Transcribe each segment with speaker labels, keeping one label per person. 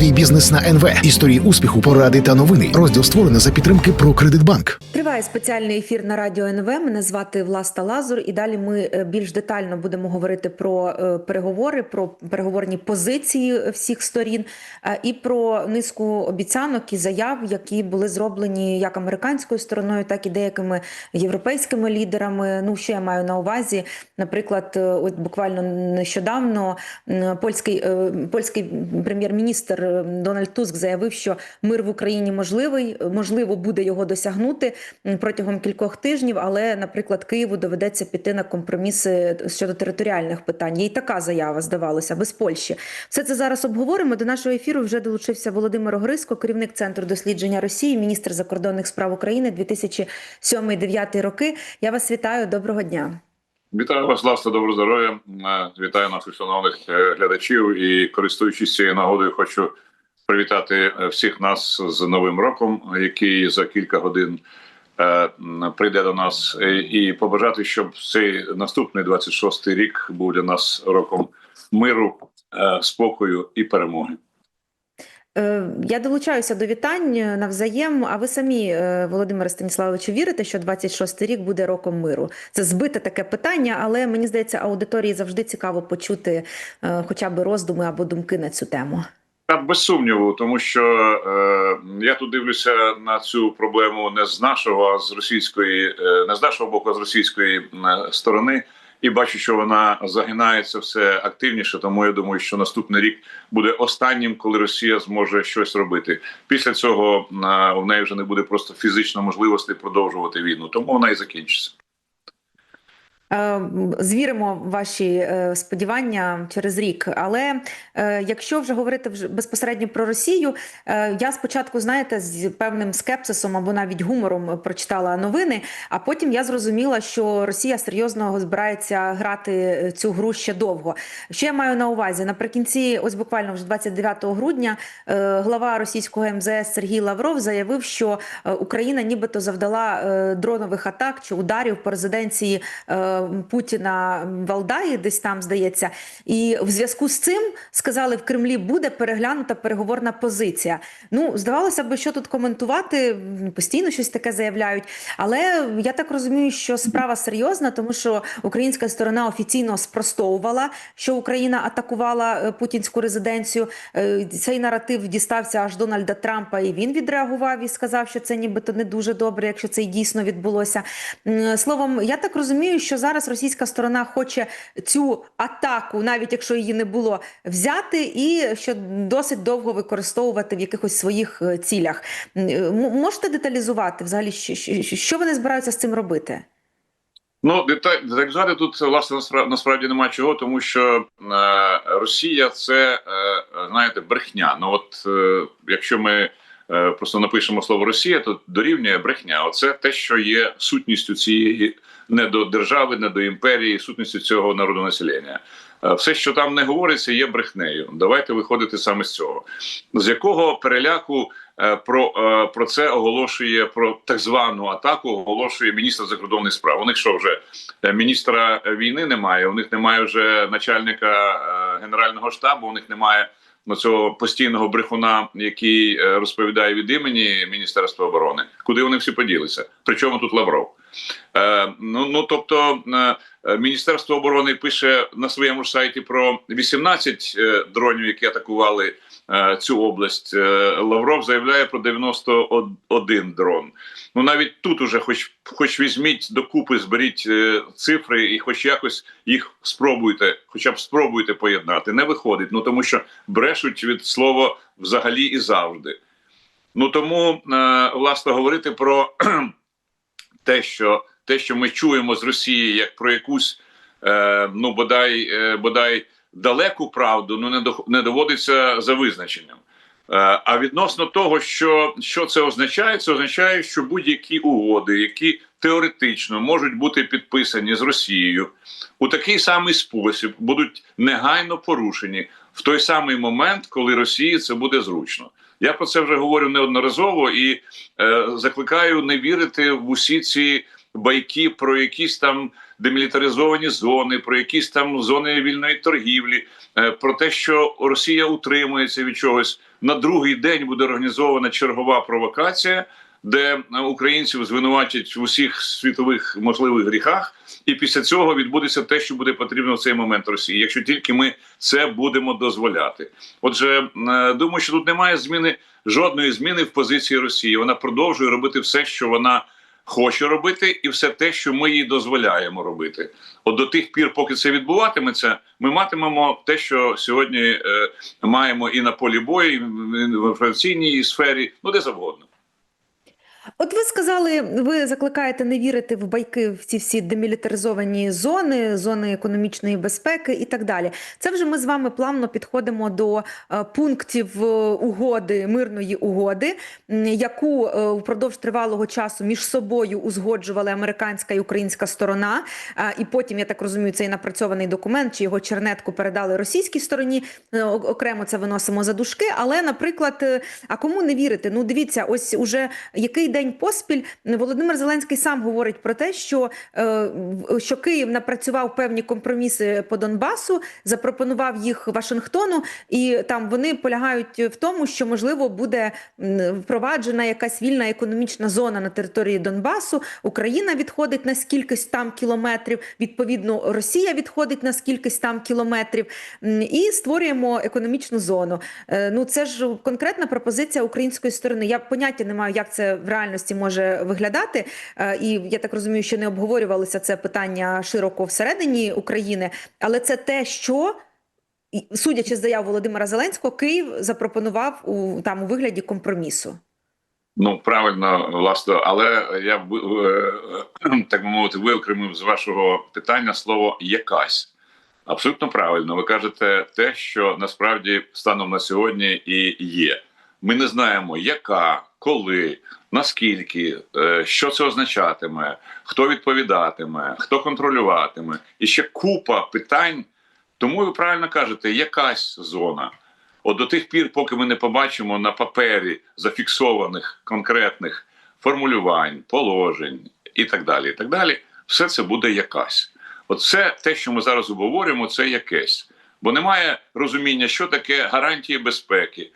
Speaker 1: Свій бізнес на НВ. Історії успіху, поради та новини. Розділ створено за підтримки про Кредитбанк.
Speaker 2: Триває спеціальний ефір на радіо НВ. Мене звати Власта Лазур, і далі ми е, більш детально будемо говорити про е, переговори, про переговорні позиції всіх сторін е, і про низку обіцянок і заяв, які були зроблені як американською стороною, так і деякими європейськими лідерами. Ну що я маю на увазі? Наприклад, е, от буквально нещодавно польський е, польський прем'єр-міністр е, Дональд Туск заявив, що мир в Україні можливий, можливо буде його досягнути протягом кількох тижнів, але, наприклад, Києву доведеться піти на компроміси щодо територіальних питань. Й така заява, здавалося, без Польщі. Все це зараз обговоримо. До нашого ефіру вже долучився Володимир Огриско, керівник центру дослідження Росії, міністр закордонних справ України 2007-2009 роки. Я вас вітаю. Доброго дня.
Speaker 3: Вітаю вас, Ласта, добро здоров'я. Е, Вітаю наших шановних е, глядачів і користуючись цією нагодою, хочу привітати е, всіх нас з Новим роком, який за кілька годин прийде до нас, і побажати, щоб цей наступний 26-й рік був для нас роком миру, спокою і перемоги.
Speaker 2: Е, Я долучаюся до вітань е, навзаєм. А ви самі, е, Володимире Станіславовичу, вірите, що 26-й рік буде роком миру? Це збите таке питання, але мені здається, аудиторії завжди цікаво почути хоча б роздуми або думки на цю тему.
Speaker 3: Та без сумніву, тому що е, я тут дивлюся на цю проблему не з нашого, а з російської, е, не з нашого боку, а з російської сторони, і бачу, що вона загинається все активніше. Тому я думаю, що наступний рік буде останнім, коли Росія зможе щось робити. Після цього в неї вже не буде просто фізично можливості продовжувати війну, тому вона і закінчиться.
Speaker 2: Е, Звіримо ваші е, сподівання через рік. Але е, якщо вже говорити безпосередньо про Росію, я спочатку, знаєте, з певним скепсисом або навіть гумором прочитала новини, а потім я зрозуміла, що Росія серйозно збирається грати цю гру ще довго. Що я маю на увазі? Наприкінці, ось буквально вже 29 грудня, глава російського МЗС Сергій Лавров заявив, що Україна нібито завдала дронових атак чи ударів по резиденції. Е, Путіна Валдаї, десь там здається, і в зв'язку з цим сказали в Кремлі буде переглянута переговорна позиція. Ну здавалося б, що тут коментувати постійно щось таке заявляють. Але я так розумію, що справа серйозна, тому що українська сторона офіційно спростовувала, що Україна атакувала е, путінську резиденцію. Е, Цей наратив дістався аж Дональда Трампа, і він відреагував і сказав, що це нібито не дуже добре, якщо це дійсно відбулося. Словом, я так розумію, що зараз російська сторона хоче цю атаку, навіть якщо її не було, взяти і що досить довго використовувати в якихось своїх е, цілях. Е, Можете деталізувати взагалі, що, вони збираються з цим робити?
Speaker 3: Ну, деталізувати тут власне насправ- насправді немає чого, тому що е, Росія це е, знаєте брехня. Ну от е, якщо ми е, просто напишемо слово Росія, то дорівнює брехня. Оце те, що є сутністю цієї не до держави, не до імперії, сутністю цього народу населення. Е, Все, що там не говориться, є брехнею. Давайте виходити саме з цього. З якого переляку е, про, е, про це оголошує про так звану атаку, оголошує міністр закордонних справ. У них що вже міністра війни немає, у них немає вже начальника генерального штабу, у них немає цього постійного брехуна, який е, розповідає від імені Міністерства оборони. Куди вони всі поділися? Причому тут Лавров? Е, ну, ну тобто, е, е, Міністерство оборони пише на своєму сайті про 18 е, дронів, які атакували цю область. Е, Лавров заявляє про 91 дрон. Ну навіть тут уже, хоч хоч візьміть докупи, зберіть е, цифри і хоч якось їх спробуйте, хоча б спробуйте поєднати. Не виходить. Ну тому що брешуть від слова взагалі і завжди. Ну тому е, власне говорити про те, що те, що ми чуємо з Росії, як про якусь е, ну бодай е, бодай далеку правду, ну не до не доводиться за визначенням. Е, а відносно того, що, що це означає, це означає, що будь-які угоди, які теоретично можуть бути підписані з Росією у такий самий спосіб, будуть негайно порушені в той самий момент, коли Росії це буде зручно. Я про це вже говорю неодноразово і е, закликаю не вірити в усі ці байки про якісь там демілітаризовані зони, про якісь там зони вільної торгівлі, е, про те, що Росія утримується від чогось. на другий день буде організована чергова провокація, де українців звинуватять в усіх світових можливих гріхах, і після цього відбудеться те, що буде потрібно в цей момент Росії, якщо тільки ми це будемо дозволяти. Отже, е, думаю, що тут немає зміни жодної зміни в позиції Росії. Вона продовжує робити все, що вона хоче робити, і все те, що ми їй дозволяємо робити. От до тих пір, поки це відбуватиметься, ми матимемо те, що сьогодні е, маємо і на полі бою, і в інформаційній сфері, ну де завгодно.
Speaker 2: От ви сказали, ви закликаєте не вірити в байки в ці всі демілітаризовані зони, зони економічної безпеки і так далі. Це вже ми з вами плавно підходимо до е, пунктів е, угоди, мирної угоди, яку е, впродовж тривалого часу між собою узгоджували американська і українська сторона. Е, І потім, я так розумію, цей напрацьований документ чи його чернетку передали російській стороні. Е, Окремо це виносимо за дужки. Але, наприклад, е, а кому не вірити? Ну, дивіться, ось уже який день поспіль Володимир Зеленський сам говорить про те, що, е, що Київ напрацював певні компроміси по Донбасу, запропонував їх Вашингтону, і там вони полягають в тому, що можливо буде впроваджена якась вільна економічна зона на території Донбасу. Україна відходить на скількись там кілометрів. Відповідно, Росія відходить на скількись там кілометрів, і створюємо економічну зону. Е, Ну це ж конкретна пропозиція української сторони. Я поняття не маю, як це в реальності може виглядати. Е, І я так розумію, що не обговорювалося це питання широко всередині України, але це те, що. Судячи з заяв Володимира Зеленського, Київ запропонував у там у вигляді компромісу.
Speaker 3: Ну правильно, власне, але я б е, так би мовити виокремив з вашого питання слово якась. Абсолютно правильно. Ви кажете те, що насправді станом на сьогодні і є. Ми не знаємо, яка, коли, наскільки, е, що це означатиме, хто відповідатиме, хто контролюватиме, і ще купа питань. Тому ви правильно кажете, якась зона. От до тих пір, поки ми не побачимо на папері зафіксованих конкретних формулювань, положень і так далі, і так далі, все це буде якась. От це те, що ми зараз обговорюємо, це якесь. Бо немає розуміння, що таке гарантії безпеки,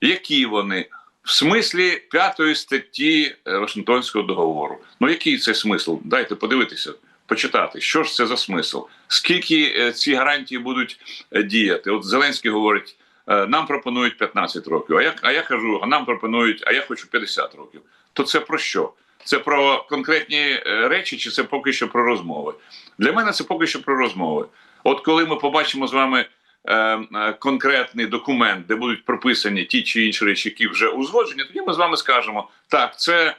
Speaker 3: які вони в смислі п'ятої статті е, Вашингтонського договору. Ну який це смисл? Дайте подивитися, почитати, що ж це за смисл, скільки е, ці гарантії будуть е, діяти. От Зеленський говорить. Нам пропонують 15 років. А я, а я кажу, а нам пропонують, а я хочу 50 років. То це про що? Це про конкретні речі, чи це поки що про розмови? Для мене це поки що про розмови. От коли ми побачимо з вами конкретний документ, де будуть прописані ті чи інші речі, які вже узгоджені, тоді ми з вами скажемо, так, це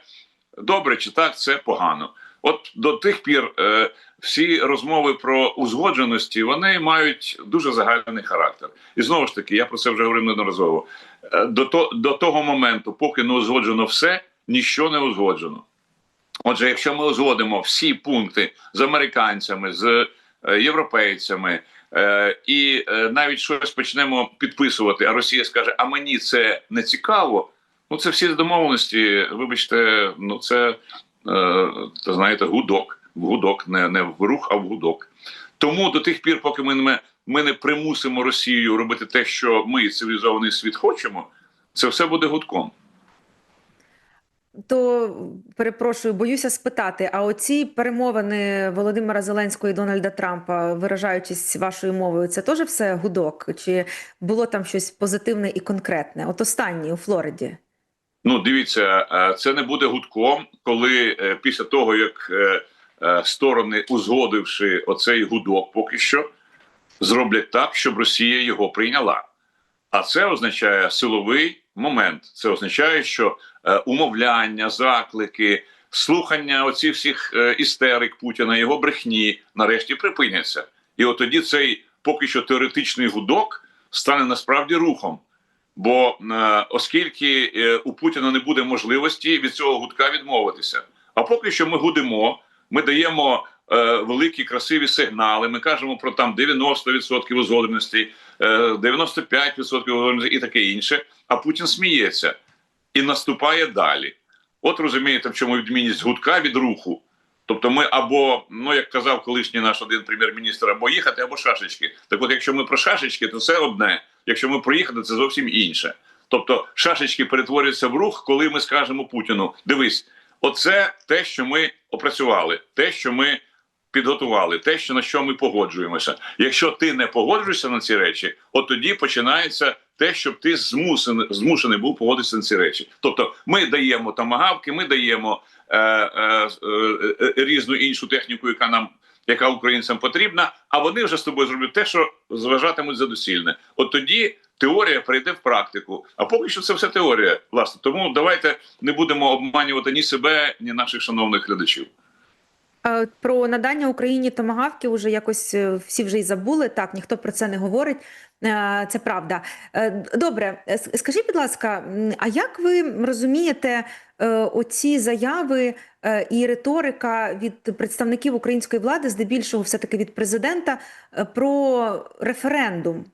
Speaker 3: добре, чи так, це погано. От до тих пір е, всі розмови про узгодженості вони мають дуже загальний характер. І знову ж таки, я про це вже говорив неодноразово. Е, до, то, до того моменту, поки не узгоджено все, ніщо не узгоджено. Отже, якщо ми узгодимо всі пункти з американцями, з е, європейцями, е, і е, навіть щось почнемо підписувати, а Росія скаже: а мені це не цікаво. Ну, це всі домовленості. Вибачте, ну це е, та знаєте, гудок, в гудок, не, не в рух, а в гудок. Тому до тих пір, поки ми ми не примусимо Росію робити те, що ми, цивілізований світ, хочемо, це все буде гудком.
Speaker 2: То перепрошую, боюся спитати: а оці перемовини Володимира Зеленського і Дональда Трампа, виражаючись вашою мовою, це теж все гудок? Чи було там щось позитивне і конкретне? От останній у Флориді.
Speaker 3: Ну, дивіться, е, це не буде гудком, коли е, після того, як е, сторони, узгодивши оцей гудок, поки що зроблять так, щоб Росія його прийняла. А це означає силовий момент. Це означає, що е, умовляння, заклики, слухання оці всіх е, істерик Путіна, його брехні нарешті припиняться. І от тоді цей поки що теоретичний гудок стане насправді рухом. Бо е, оскільки е, у Путіна не буде можливості від цього гудка відмовитися, а поки що ми гудимо, ми даємо е, великі красиві сигнали. Ми кажемо про там 90% узгодженості, е, 95% узгодженості і таке інше. А Путін сміється і наступає далі. От розумієте, в чому відмінність гудка від руху. Тобто, ми або, ну як казав колишній наш один прем'єр-міністр, або їхати, або шашечки. Так, от, якщо ми про шашечки, то це одне. Якщо ми проїхати, це зовсім інше. Тобто шашечки перетворюються в рух, коли ми скажемо Путіну: дивись, оце те, що ми опрацювали, те, що ми підготували, те, що на що ми погоджуємося. Якщо ти не погоджуєшся на ці речі, от тоді починається те, щоб ти змусений, змушений був погодитися на ці речі. Тобто, ми даємо тамагавки, ми даємо е, е, е, е, різну іншу техніку, яка нам. Яка українцям потрібна, а вони вже з тобою зроблять те, що зважатимуть за доцільне. От тоді теорія перейде в практику. А поки що це все теорія. Власне, тому давайте не будемо обманювати ні себе, ні наших шановних глядачів.
Speaker 2: Е, Про надання Україні томагавки вже якось е, всі вже й забули. Так, ніхто про це не говорить. Е, Це правда. Добре, скажіть, будь ласка, а як ви розумієте оці заяви і риторика від представників української влади, здебільшого, все-таки від президента, про референдум?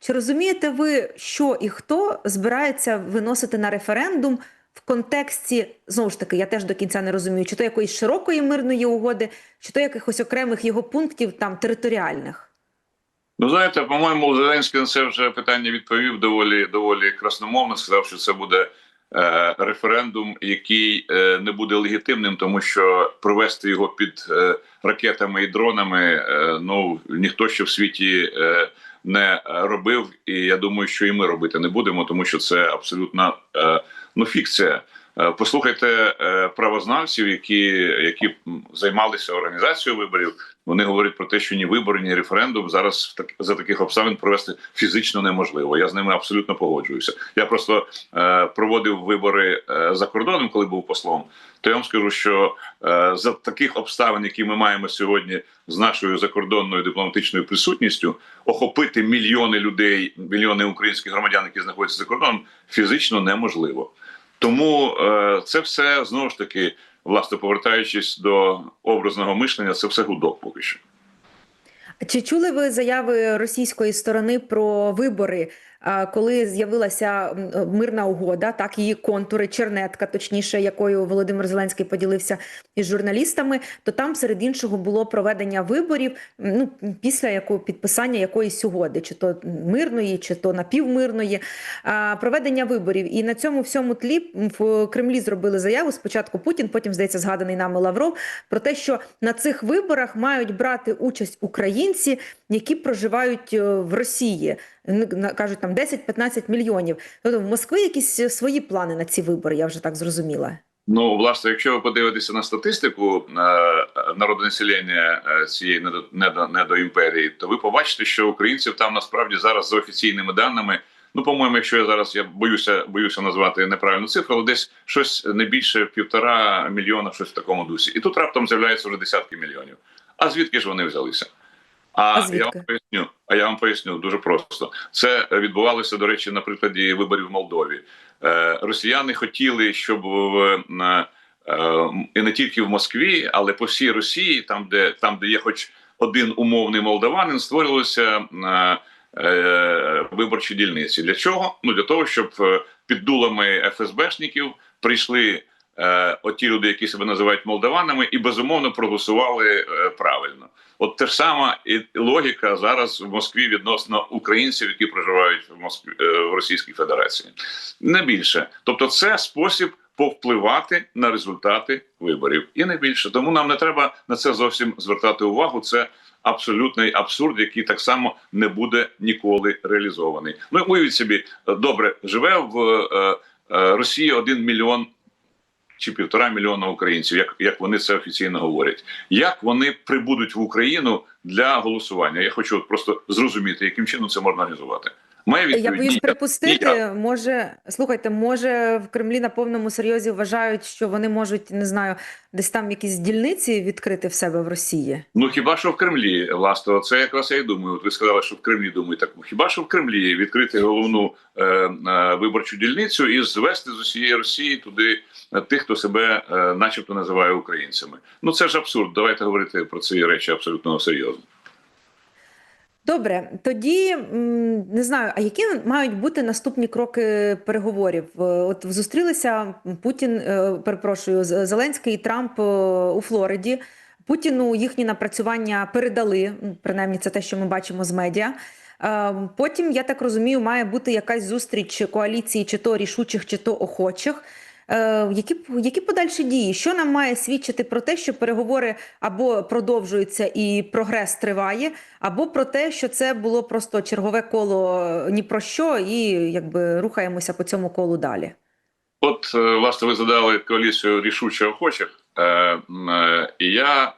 Speaker 2: Чи розумієте ви, що і хто збирається виносити на референдум? В контексті знову ж таки, я теж до кінця не розумію, чи то якоїсь широкої мирної угоди, чи то якихось окремих його пунктів там територіальних.
Speaker 3: Ну, знаєте, по-моєму, Зеленський на це вже питання відповів доволі доволі красномовно. Сказав, що це буде е, референдум, який е, не буде легітимним, тому що провести його під е, ракетами і дронами. Е, ну ніхто ще в світі е, не робив. І я думаю, що і ми робити не будемо, тому що це абсолютно е, ну фікція. Е, Послухайте е, правознавців, які які займалися організацією виборів. Вони говорять про те, що ні вибори, ні референдум зараз за таких обставин провести фізично неможливо. Я з ними абсолютно погоджуюся. Я просто е, проводив вибори е, за кордоном, коли був послом. То я вам скажу, що е, за таких обставин, які ми маємо сьогодні з нашою закордонною дипломатичною присутністю, охопити мільйони людей, мільйони українських громадян, які знаходяться за кордоном, фізично неможливо. Тому е, це все знову ж таки, власне, повертаючись до образного мишлення, це все гудок поки що.
Speaker 2: Чи чули ви заяви російської сторони про вибори, коли з'явилася мирна угода, так її контури, чернетка, точніше, якою Володимир Зеленський поділився із журналістами, то там серед іншого було проведення виборів ну, після якого підписання якоїсь угоди, чи то мирної, чи то напівмирної, проведення виборів. І на цьому всьому тлі в Кремлі зробили заяву. Спочатку Путін, потім здається, згаданий нами Лавров, про те, що на цих виборах мають брати участь українці, які проживають е, в Росії. Кажуть там 10-15 мільйонів. Тобто в Москви якісь е, свої плани на ці вибори, я вже так зрозуміла.
Speaker 3: Ну, власне, якщо ви подивитеся на статистику е, народонаселення е, цієї недо, недо, недоімперії, то ви побачите, що українців там насправді зараз за офіційними даними. Ну, по-моєму, якщо я зараз я боюся, боюся назвати неправильну цифру, але десь щось не більше півтора мільйона, щось в такому дусі. І тут раптом з'являється вже десятки мільйонів. А звідки ж вони взялися? А,
Speaker 2: А
Speaker 3: я вам поясню. А я вам поясню дуже просто. Це відбувалося, до речі, на прикладі виборів в Молдові. Е, росіяни хотіли, щоб е, і не тільки в Москві, але по всій Росії, там, де там, де є хоч один умовний молдаванин, створювалися е, виборчі дільниці. Для чого? Ну для того, щоб під дулами ФСБшників прийшли е, оті люди, які себе називають молдаванами, і безумовно проголосували е, правильно. От те ж сама і логіка зараз в Москві відносно українців, які проживають в Москві е, в Російській Федерації, не більше. Тобто, це спосіб повпливати на результати виборів, і не більше. Тому нам не треба на це зовсім звертати увагу. Це абсолютний абсурд, який так само не буде ніколи реалізований. Ну уявіть собі, добре, живе в е, Росії один мільйон чи півтора мільйона українців, як, як вони це офіційно говорять. Як вони прибудуть в Україну для голосування? Я хочу от просто зрозуміти, яким чином це можна організувати. Моя відповідь
Speaker 2: Я боюсь припустити, може, слухайте, може в Кремлі на повному серйозі вважають, що вони можуть, не знаю, десь там якісь дільниці відкрити в себе в Росії.
Speaker 3: Ну хіба що в Кремлі, власне, це якраз я й думаю. От ви сказали, що в Кремлі думаю, так хіба що в Кремлі відкрити головну е, е, виборчу дільницю і звести з усієї Росії туди е, тих, хто себе, е, начебто, називає українцями. Ну це ж абсурд. Давайте говорити про ці речі абсолютно серйозно.
Speaker 2: Добре, тоді не знаю, а які мають бути наступні кроки переговорів? Е, От зустрілися Путін, е, перепрошую, Зеленський і Трамп е, у Флориді. Путіну їхні напрацювання передали, принаймні це те, що ми бачимо з медіа. Потім, я так розумію, має бути якась зустріч коаліції, чи то рішучих, чи то охочих. Е, Які, які подальші дії? Що нам має свідчити про те, що переговори або продовжуються і прогрес триває, або про те, що це було просто чергове коло е, ні про що, і якби рухаємося по цьому колу далі?
Speaker 3: От, е, власне, ви задали коаліцію рішуче охочих. І я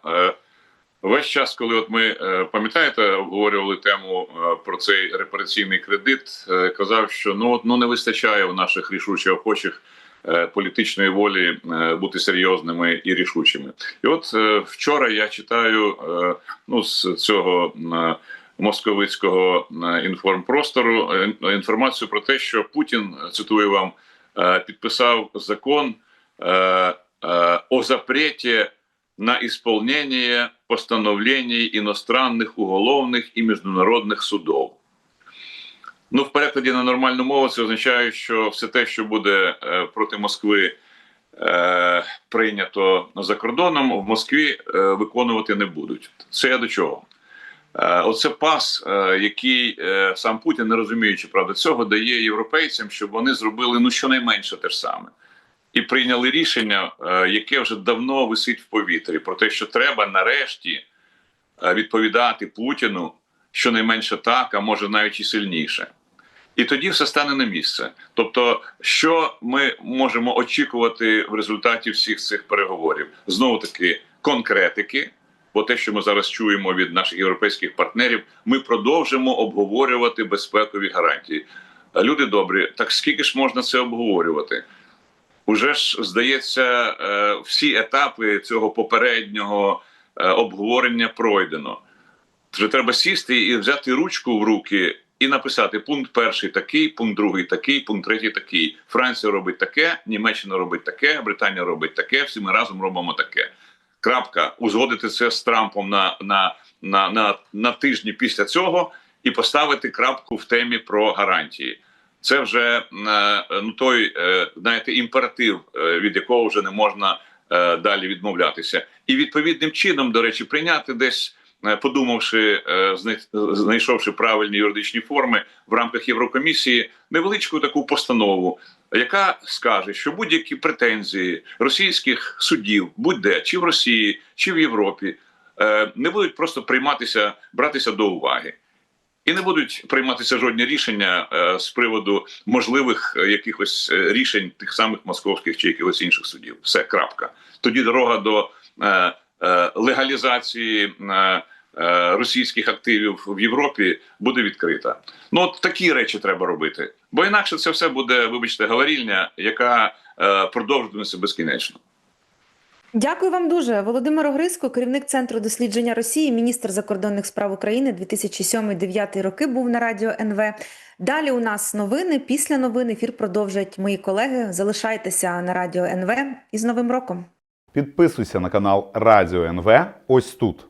Speaker 3: весь час, коли от ми пам'ятаєте, обговорювали тему про цей репараційний кредит, казав, що ну ну не вистачає в наших рішуче охочих. е, Політичної волі е, бути серйозними і рішучими, і от е, вчора я читаю е, ну з цього е, московицького е, інформпростору е, інформацію про те, що Путін цитую вам э, підписав закон э, э, о запрете на исполнение постановлений иностранных уголовних і міжнародних судов. Ну, в перекладі на нормальну мову це означає, що все те, що буде е, проти Москви е, прийнято за кордоном, в Москві е, виконувати не будуть. Це я до чого? Оце пас, який сам Путін, не розуміючи правда цього, дає європейцям, щоб вони зробили ну щонайменше те ж саме. І прийняли рішення, яке вже давно висить в повітрі, про те, що треба нарешті відповідати Путіну щонайменше так, а може навіть і сильніше. І тоді все стане на місце. Тобто, що ми можемо очікувати в результаті всіх цих переговорів? Знову таки, конкретики. Бо те, що ми зараз чуємо від наших європейських партнерів, ми продовжимо обговорювати безпекові гарантії. Люди добрі, так скільки ж можна це обговорювати? Уже ж здається, е, всі етапи цього попереднього е, обговорення пройдено. Вже треба сісти і взяти ручку в руки і написати пункт перший такий, пункт другий такий, пункт третій такий. Франція робить таке, Німеччина робить таке, Британія робить таке. Всі ми разом робимо таке. Крапка. Узгодити це з Трампом на, на, на, на, на тижні після цього і поставити крапку в темі про гарантії. Це вже е, ну той е, знаєте, імператив, е, від якого вже не можна далі відмовлятися, і відповідним чином, до речі, прийняти десь, подумавши, е, знай- знайшовши правильні юридичні форми в рамках Єврокомісії, невеличку таку постанову, яка скаже, що будь-які претензії російських судів, будь-де чи в Росії, чи в Європі, е, не будуть просто прийматися, братися до уваги. І не будуть прийматися жодні рішення е, з приводу можливих е, якихось е, рішень тих самих московських чи якихось інших судів. Все крапка. Тоді дорога до е, е, легалізації е, е, російських активів в Європі буде відкрита. Ну от такі речі треба робити, бо інакше це все буде, вибачте, галарільня, яка е, продовжуватиметься безкінечно.
Speaker 2: Дякую вам дуже. Володимир Огриско, керівник Центру дослідження Росії, міністр закордонних справ України 2007-2009 роки був на радіо НВ. Далі у нас новини. Після новин ефір продовжать мої колеги. Залишайтеся на радіо НВ і з Новим роком.
Speaker 4: Підписуйся на канал Радіо НВ ось тут.